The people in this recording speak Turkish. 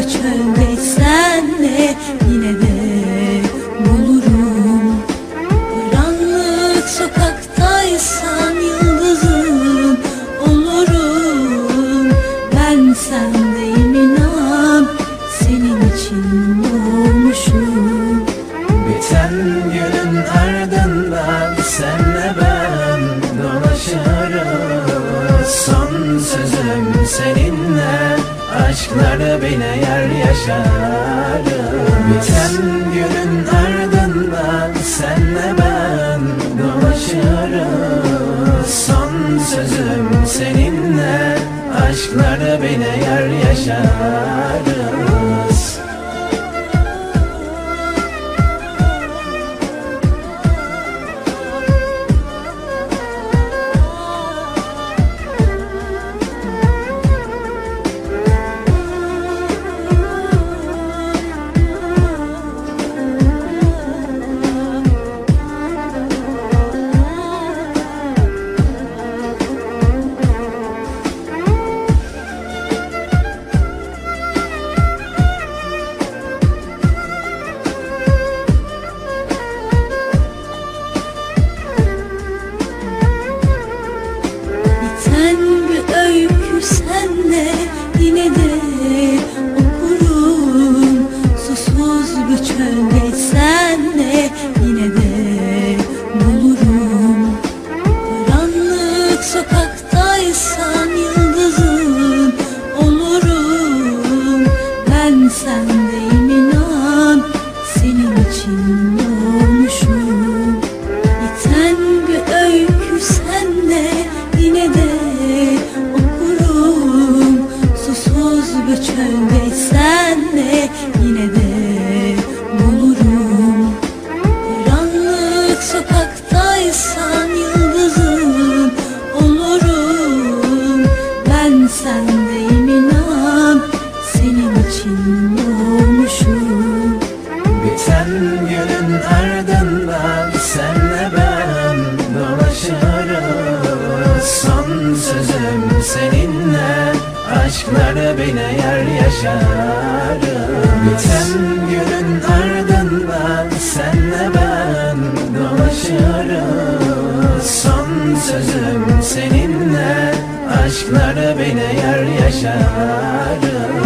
çölde senle yine de bulurum. Karanlık sokaktaysan yıldızım olurum. Ben sendeyim inan senin için doğmuşum. Biten günün ardından senle ben dolaşırız. Son sözüm seninle aşkları bile yer yaşarım. Biten günün ardından senle ben dolaşırız Son sözüm seninle. Aşkları bile yer yaşarız Susuz bir çölde senle yine de bulurum. Karanlık sokaktaysan yıldızım olurum. Ben sendeyim inan senin için bile yer yaşarız Biten günün ardından senle ben dolaşırız. Son sözüm seninle aşkları bile yer yaşarız